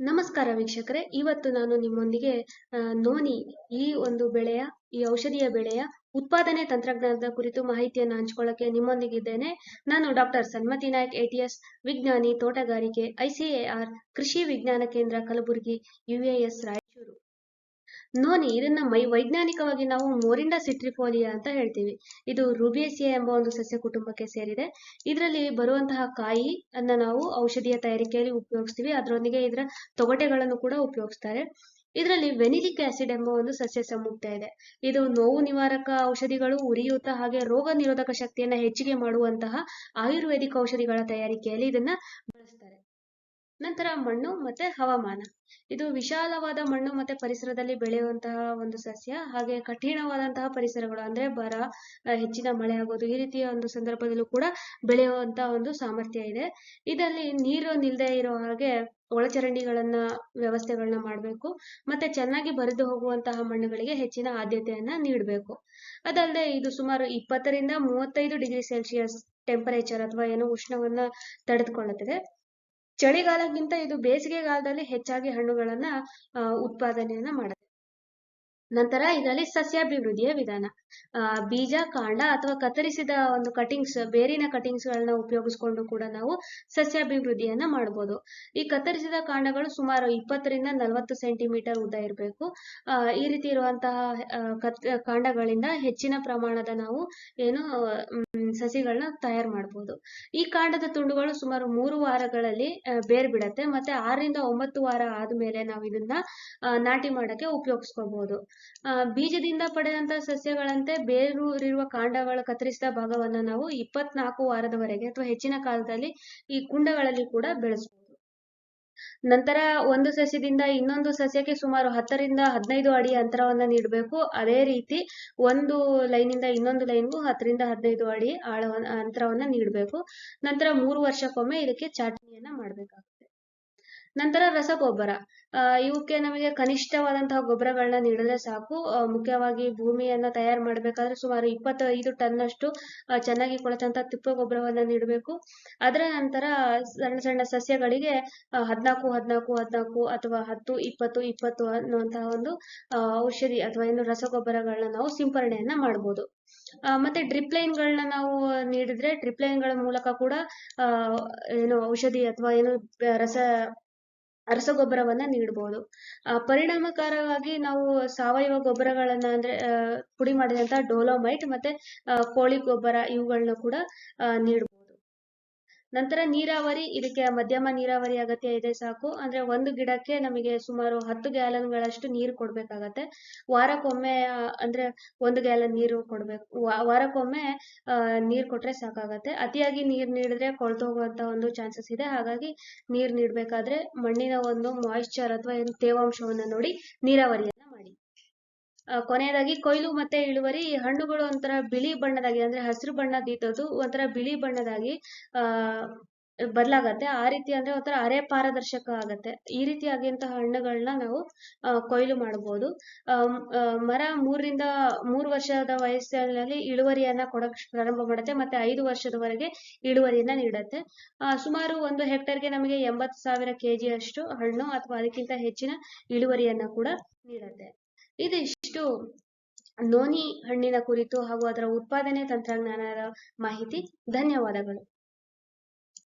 ನಮಸ್ಕಾರ ವೀಕ್ಷಕರೇ. ಇವತ್ತು ನಾನು ನಿಮ್ಮೊಂದಿಗೆ ನೋನಿ ಈ ಒಂದು ಬೆಳೆಯ, ಈ ಔಷಧಿಯ ಬೆಳೆಯ ಉತ್ಪಾದನೆ ತಂತ್ರಜ್ಞಾನದ ಕುರಿತು ಮಾಹಿತಿಯನ್ನು ಹಂಚಿಕೊಳ್ಳಕ್ಕೆ ನಿಮ್ಮೊಂದಿಗಿದ್ದೇನೆ. ನಾನು ಡಾಕ್ಟರ್ ಸನ್ಮತಿ ನಾಯಕ್ ಎಟಿಎಸ್ ವಿಜ್ಞಾನಿ, ತೋಟಗಾರಿಕೆ ಐಸಿಎಆರ್ ಕೃಷಿ ವಿಜ್ಞಾನ ಕೇಂದ್ರ, ಕಲಬುರಗಿ ಯುಎಎಸ್ ರಾಯಚೂರು ನೋನಿ ಇದನ್ನ ಮೈ, ವೈಜ್ಞಾನಿಕವಾಗಿ ನಾವು ಮೋರಿಂಡಾ ಸಿಟ್ರಿಫೋಲಿಯಾ ಅಂತ ಹೇಳ್ತೀವಿ. ಇದು ರುಬೇಸಿಯಾ ಎಂಬ ಒಂದು ಸಸ್ಯ ಕುಟುಂಬಕ್ಕೆ ಸೇರಿದೆ. ಇದರಲ್ಲಿ ಬರುವಂತಹ ಕಾಯಿ ಅನ್ನ ನಾವು ಔಷಧಿಯ ತಯಾರಿಕೆಯಲ್ಲಿ ಉಪಯೋಗಿಸ್ತೀವಿ. ಅದರೊಂದಿಗೆ ಇದರ ತೊಗಟೆಗಳನ್ನು ಕೂಡ ಉಪಯೋಗಿಸ್ತಾರೆ. ಇದರಲ್ಲಿ ವೆನಿಲಿಕ್ ಆಸಿಡ್ ಎಂಬ ಒಂದು ಸಸ್ಯ ಸಂಯುಕ್ತ ಇದೆ. ಇದು ನೋವು ನಿವಾರಕ ಔಷಧಿಗಳು, ಉರಿಯೂತ ಹಾಗೆ ರೋಗ ನಿರೋಧಕ ಶಕ್ತಿಯನ್ನ ಹೆಚ್ಚಿಗೆ ಮಾಡುವಂತಹ ಆಯುರ್ವೇದಿಕ್ ಔಷಧಿಗಳ ತಯಾರಿಕೆಯಲ್ಲಿ ಇದನ್ನ ಬಳಸ್ತಾರೆ. ನಂತರ ಮಣ್ಣು ಮತ್ತೆ ಹವಾಮಾನ. ಇದು ವಿಶಾಲವಾದ ಮಣ್ಣು ಮತ್ತೆ ಪರಿಸರದಲ್ಲಿ ಬೆಳೆಯುವಂತಹ ಒಂದು ಸಸ್ಯ, ಹಾಗೆ ಕಠಿಣವಾದಂತಹ ಪರಿಸರಗಳು ಅಂದ್ರೆ ಬರ ಹೆಚ್ಚಿನ ಮಳೆ ಆಗೋದು ಈ ರೀತಿಯ ಒಂದು ಸಂದರ್ಭದಲ್ಲೂ ಕೂಡ ಬೆಳೆಯುವಂತಹ ಒಂದು ಸಾಮರ್ಥ್ಯ ಇದೆ. ಇದರಲ್ಲಿ ನೀರು ನಿಲ್ದೇ ಇರೋ ಹಾಗೆ ಒಳಚರಂಡಿಗಳನ್ನ, ವ್ಯವಸ್ಥೆಗಳನ್ನ ಮಾಡಬೇಕು. ಮತ್ತೆ ಚೆನ್ನಾಗಿ ಬರೆದು ಹೋಗುವಂತಹ ಮಣ್ಣುಗಳಿಗೆ ಹೆಚ್ಚಿನ ಆದ್ಯತೆಯನ್ನ ನೀಡಬೇಕು. ಅದಲ್ಲದೆ ಇದು ಸುಮಾರು ಇಪ್ಪತ್ತರಿಂದ ಮೂವತ್ತೈದು ಡಿಗ್ರಿ ಸೆಲ್ಸಿಯಸ್ ಟೆಂಪರೇಚರ್ ಅಥವಾ ಏನು ಉಷ್ಣವನ್ನ ತಡೆದುಕೊಳ್ಳುತ್ತದೆ. ಚಳಿಗಾಲಕ್ಕಿಂತ ಇದು ಬೇಸಿಗೆಗಾಲದಲ್ಲಿ ಹೆಚ್ಚಾಗಿ ಹಣ್ಣುಗಳನ್ನ ಉತ್ಪಾದನೆಯನ್ನ ಮಾಡುತ್ತೆ ನಂತರ ಇದರಲ್ಲಿ ಸಸ್ಯಾಭಿವೃದ್ಧಿಯ ವಿಧಾನ. ಬೀಜ, ಕಾಂಡ ಅಥವಾ ಕತ್ತರಿಸಿದ ಒಂದು ಕಟಿಂಗ್ಸ್ ಬೇರಿನ ಕಟಿಂಗ್ಸ್ ಗಳನ್ನ ಉಪಯೋಗಿಸ್ಕೊಂಡು ಕೂಡ ನಾವು ಸಸ್ಯಾಭಿವೃದ್ಧಿಯನ್ನ ಮಾಡಬಹುದು ಈ ಕತ್ತರಿಸಿದ ಕಾಂಡಗಳು ಸುಮಾರು ಇಪ್ಪತ್ತರಿಂದ ನಲವತ್ತು ಸೆಂಟಿಮೀಟರ್ ಉದ್ದ ಇರಬೇಕು. ಈ ರೀತಿ ಇರುವಂತಹ ಕಾಂಡಗಳಿಂದ ಹೆಚ್ಚಿನ ಪ್ರಮಾಣದ ನಾವು ಏನು ಸಸಿಗಳನ್ನ ತಯಾರು ಮಾಡಬಹುದು ಈ ಕಾಂಡದ ತುಂಡುಗಳು ಸುಮಾರು ಮೂರು ವಾರಗಳಲ್ಲಿ ಬೇರ್ ಬಿಡತ್ತೆ ಮತ್ತೆ ಆರರಿಂದ ಒಂಬತ್ತು ವಾರ ಆದ್ಮೇಲೆ ನಾವು ಇದನ್ನ ನಾಟಿ ಮಾಡಕ್ಕೆ ಉಪಯೋಗಿಸ್ಕೋಬಹುದು ಬೀಜದಿಂದ ಪಡೆದಂತ ಸಸ್ಯಗಳಂತೆ ಬೇರೂರಿರುವ ಕಾಂಡಗಳ ಕತ್ತರಿಸಿದ ಭಾಗವನ್ನ ನಾವು ಇಪ್ಪತ್ನಾಲ್ಕು ವಾರದವರೆಗೆ ಅಥವಾ ಹೆಚ್ಚಿನ ಕಾಲದಲ್ಲಿ ಈ ಕುಂಡಗಳಲ್ಲಿ ಕೂಡ ಬೆಳೆಸಬಹುದು ನಂತರ ಒಂದು ಸಸ್ಯದಿಂದ ಇನ್ನೊಂದು ಸಸ್ಯಕ್ಕೆ ಸುಮಾರು ಹತ್ತರಿಂದ ಹದಿನೈದು ಅಡಿ ಅಂತರವನ್ನ ನೀಡಬೇಕು. ಅದೇ ರೀತಿ ಒಂದು ಲೈನಿಂದ ಇನ್ನೊಂದು ಲೈನ್ಗೂ ಹತ್ತರಿಂದ ಹದಿನೈದು ಅಡಿ ಆಳವನ್ನ, ಅಂತರವನ್ನ ನೀಡಬೇಕು. ನಂತರ ಮೂರು ವರ್ಷಕ್ಕೊಮ್ಮೆ ಇದಕ್ಕೆ ಮಾಡಬೇಕಾಗುತ್ತೆ ನಂತರ ರಸಗೊಬ್ಬರ. ಇವಕ್ಕೆ ನಮಗೆ ಕನಿಷ್ಠವಾದಂತಹ ಗೊಬ್ಬರಗಳನ್ನ ನೀಡಿದ್ರೆ ಸಾಕು. ಮುಖ್ಯವಾಗಿ ಭೂಮಿಯನ್ನ ತಯಾರು ಮಾಡಬೇಕಾದ್ರೆ ಸುಮಾರು ಇಪ್ಪತ್ತೈದು ಟನ್ ಅಷ್ಟು ಚೆನ್ನಾಗಿ ಕೊಳತಂತ ತಿಪ್ಪೆ ಗೊಬ್ಬರವನ್ನ ನೀಡಬೇಕು. ಅದರ ನಂತರ ಸಣ್ಣ ಸಣ್ಣ ಸಸ್ಯಗಳಿಗೆ ಹದ್ನಾಲ್ಕು ಹದ್ನಾಲ್ಕು ಹದ್ನಾಲ್ಕು ಅಥವಾ ಹತ್ತು, ಇಪ್ಪತ್ತು ಇಪ್ಪತ್ತು ಅನ್ನುವಂತಹ ಒಂದು ಔಷಧಿ ಅಥವಾ ಏನು ರಸಗೊಬ್ಬರಗಳನ್ನ ನಾವು ಸಿಂಪರಣೆಯನ್ನ ಮಾಡಬಹುದು ಮತ್ತೆ ಡ್ರಿಪ್ ಲೈನ್ಗಳನ್ನ ನಾವು ನೀಡಿದ್ರೆ ಡ್ರಿಪ್ ಲೈನ್ಗಳ ಮೂಲಕ ಕೂಡ ಏನು ಔಷಧಿ ಅಥವಾ ಏನು ರಸ ರಸಗೊಬ್ಬರವನ್ನ ನೀಡಬಹುದು ಪರಿಣಾಮಕಾರವಾಗಿ ನಾವು ಸಾವಯವ ಗೊಬ್ಬರಗಳನ್ನ ಅಂದ್ರೆ ಪುಡಿ ಮಾಡಿದಂತ ಡೋಲೋಮೈಟ್ ಮತ್ತೆ ಕೋಳಿ ಗೊಬ್ಬರ ಇವುಗಳನ್ನ ಕೂಡ ನೀಡಬಹುದು ನಂತರ ನೀರಾವರಿ, ಇದಕ್ಕೆ ಮಧ್ಯಮ ನೀರಾವರಿ ಅಗತ್ಯ ಇದೆ ಸಾಕು. ಅಂದ್ರೆ ಒಂದು ಗಿಡಕ್ಕೆ ನಮಗೆ ಸುಮಾರು ಹತ್ತು ಗ್ಯಾಲನ್ಗಳಷ್ಟು ನೀರು ಕೊಡ್ಬೇಕಾಗತ್ತೆ. ವಾರಕ್ಕೊಮ್ಮೆ, ಅಂದ್ರೆ ಒಂದು ಗ್ಯಾಲನ್ ನೀರು ಕೊಡ್ಬೇಕು. ವಾರಕ್ಕೊಮ್ಮೆ ನೀರು ಕೊಟ್ರೆ ಸಾಕಾಗತ್ತೆ. ಅತಿಯಾಗಿ ನೀರ್ ನೀಡಿದ್ರೆ ಕೊಳ್ತು ಹೋಗುವಂತ ಒಂದು ಚಾನ್ಸಸ್ ಇದೆ. ಹಾಗಾಗಿ ನೀರ್ ನೀಡ್ಬೇಕಾದ್ರೆ ಮಣ್ಣಿನ ಒಂದು ಮಾಯಿಶ್ಚರ್ ಅಥವಾ ತೇವಾಂಶವನ್ನ ನೋಡಿ ನೀರಾವರಿಯನ್ನ ಕೊನೆಯದಾಗಿ ಕೊಯ್ಲು ಮತ್ತೆ ಇಳುವರಿ, ಹಣ್ಣುಗಳು ಒಂಥರ ಬಿಳಿ ಬಣ್ಣದಾಗಿ, ಅಂದ್ರೆ ಹಸಿರು ಬಣ್ಣದಿದ್ದದ್ದು ಒಂಥರ ಬಿಳಿ ಬಣ್ಣದಾಗಿ, ಆ, ಬದಲಾಗತ್ತೆ. ಆ ರೀತಿ ಅಂದ್ರೆ ಒಂಥರ ಅರೆ ಪಾರದರ್ಶಕ ಆಗತ್ತೆ. ಈ ರೀತಿಯಾಗಿಂತಹ ಹಣ್ಣುಗಳನ್ನ ನಾವು ಕೊಯ್ಲು ಮಾಡಬಹುದು ಮರ ಮೂರರಿಂದ ಮೂರು ವರ್ಷದ ವಯಸ್ಸಿನಲ್ಲಿ ಇಳುವರಿಯನ್ನ ಕೊಡಕ್ ಪ್ರಾರಂಭ ಮಾಡುತ್ತೆ, ಮತ್ತೆ ಐದು ವರ್ಷದವರೆಗೆ ಇಳುವರಿಯನ್ನ ನೀಡುತ್ತೆ. ಸುಮಾರು ಒಂದು ಹೆಕ್ಟೇರ್ಗೆ ನಮಗೆ ಎಂಬತ್ತು ಸಾವಿರ ಕೆಜಿ ಅಷ್ಟು ಹಣ್ಣು, ಅಥವಾ ಅದಕ್ಕಿಂತ ಹೆಚ್ಚಿನ ಇಳುವರಿಯನ್ನ ಕೂಡ ನೀಡುತ್ತೆ. ಇದಿಷ್ಟು ನೋನಿ ಹಣ್ಣಿನ ಕುರಿತು ಹಾಗೂ ಅದರ ಉತ್ಪಾದನೆ ತಂತ್ರಜ್ಞಾನದ ಮಾಹಿತಿ. ಧನ್ಯವಾದಗಳು.